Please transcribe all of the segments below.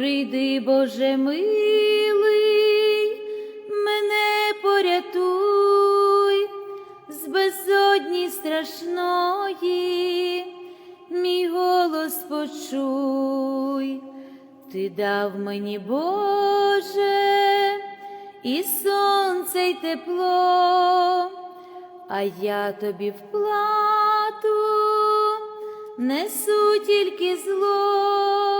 Прийди, Боже милий, мене порятуй з безодні страшної, мій голос почуй, ти дав мені, Боже, і сонце, й тепло, а я тобі в плату несу тільки зло.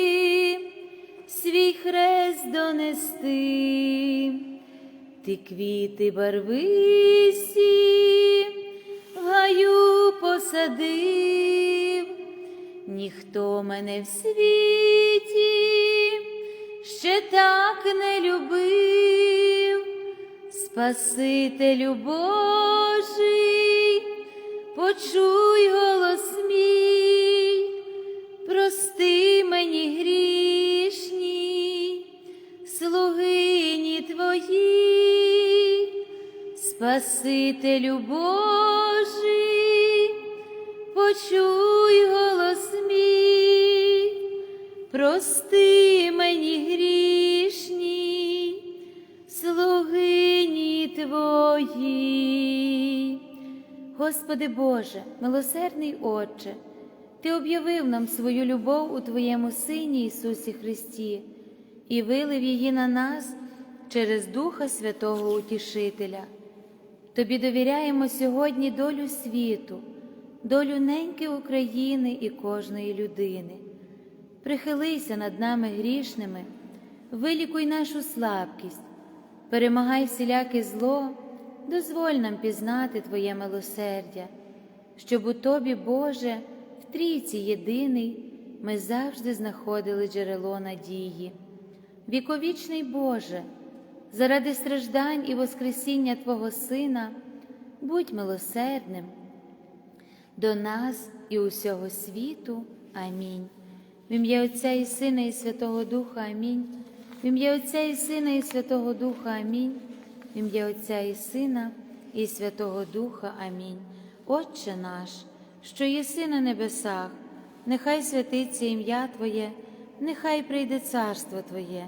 хрест донести, ти квіти барвисі в гаю посадив, ніхто мене в світі ще так не любив, Спасителю Божий, почуй голос Спасителю Божий, почуй голос мій, прости мені грішні, слугині твої. Господи Боже, милосердний Отче, Ти об'явив нам свою любов у Твоєму Сині Ісусі Христі і вилив її на нас через Духа Святого Утішителя. Тобі довіряємо сьогодні долю світу, долю неньки України і кожної людини. Прихилися над нами грішними, вилікуй нашу слабкість, перемагай всіляке зло, дозволь нам пізнати Твоє милосердя, щоб у Тобі, Боже, в трійці єдиний ми завжди знаходили джерело надії. Віковічний Боже, заради страждань і Воскресіння Твого Сина, будь милосердним до нас і усього світу. Амінь. В ім'я Отця і Сина, і Святого Духа Амінь. В ім'я Отця і Сина, і Святого Духа Амінь. В ім'я Отця і Сина, і Святого Духа Амінь. Отче наш, що єси на небесах, нехай святиться ім'я Твоє, нехай прийде царство Твоє,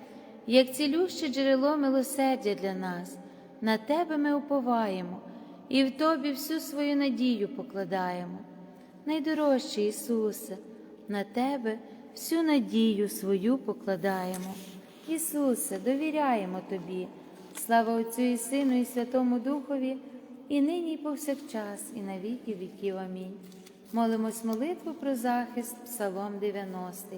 як цілюще джерело милосердя для нас, на Тебе ми уповаємо і в Тобі всю свою надію покладаємо. Найдорожчий Ісусе, на Тебе всю надію свою покладаємо. Ісусе, довіряємо Тобі, слава Отцю і Сину, і Святому Духові, і нині, і повсякчас, і на віки віків. Амінь. Молимось молитву про захист, Псалом 90.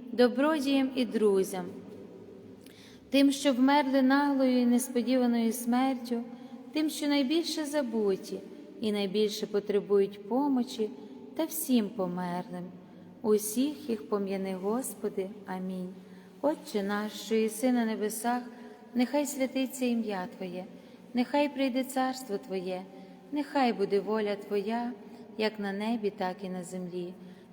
добродіям і друзям, тим, що вмерли наглою і несподіваною смертю, тим, що найбільше забуті і найбільше потребують помочі, та всім померлим. Усіх їх пом'яни, Господи. Амінь. Отче наш, що єси на небесах, нехай святиться ім'я Твоє, нехай прийде царство Твоє, нехай буде воля Твоя, як на небі, так і на землі.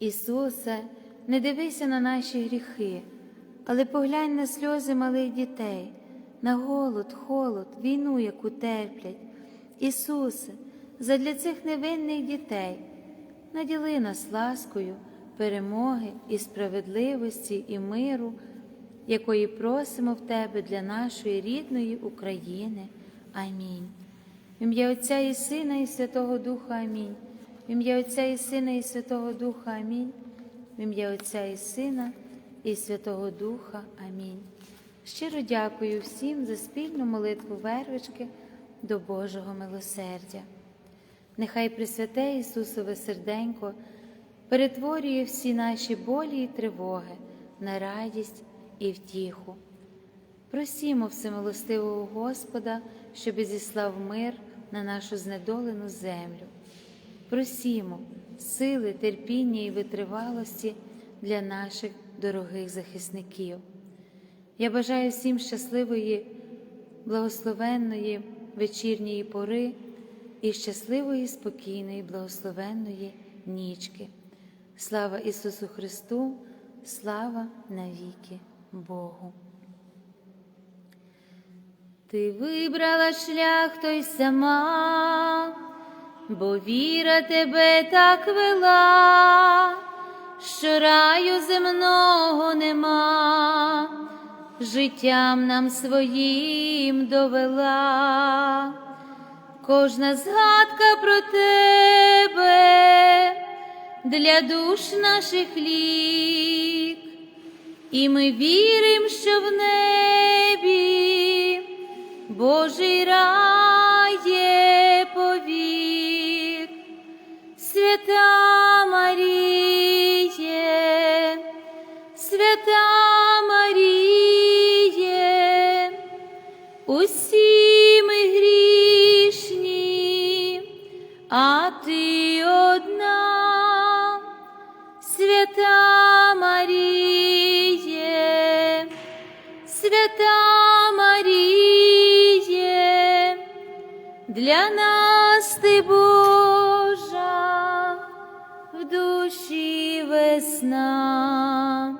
Ісусе, не дивися на наші гріхи, але поглянь на сльози малих дітей, на голод, холод, війну, яку терплять. Ісусе, задля цих невинних дітей наділи нас ласкою, перемоги і справедливості і миру, якої просимо в Тебе для нашої рідної України. Амінь. В ім'я Отця і Сина, і Святого Духа Амінь. В ім'я Отця і Сина, і Святого Духа Амінь. В ім'я Отця і Сина, і Святого Духа. Амінь. Щиро дякую всім за спільну молитву вервички до Божого милосердя. Нехай Пресвяте Ісусове серденько перетворює всі наші болі і тривоги на радість і втіху. Просімо всемилостивого Господа, щоб зіслав мир на нашу знедолену землю. Просімо сили, терпіння і витривалості для наших дорогих захисників. Я бажаю всім щасливої, благословенної вечірньої пори і щасливої, спокійної, благословенної нічки. Слава Ісусу Христу, слава навіки Богу. Ти вибрала шлях той сама, бо віра тебе так вела, що раю земного нема, життям нам своїм довела, кожна згадка про тебе для душ наших лік, і ми віримо, що в небі. Божий рай для нас ти Божа, в душі весна,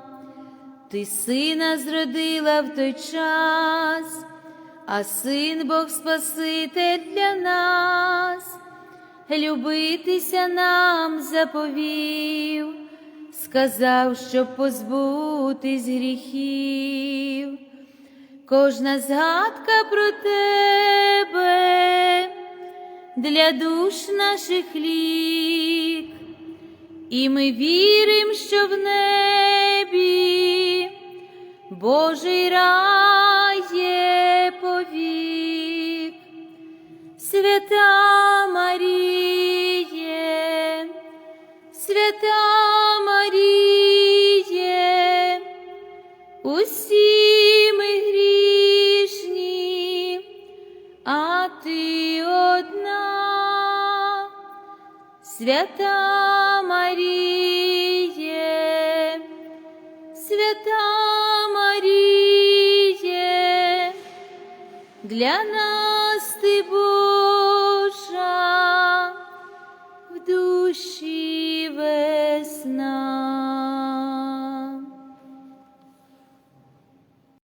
ти сина зродила в той час, а син Бог Спаситель для нас, любитися нам заповів, сказав, щоб позбутись гріхів. Кожна згадка про тебе для душ наших лік, і ми віримо, що в небі Божий рай є повік, свята Маріє, свята Свята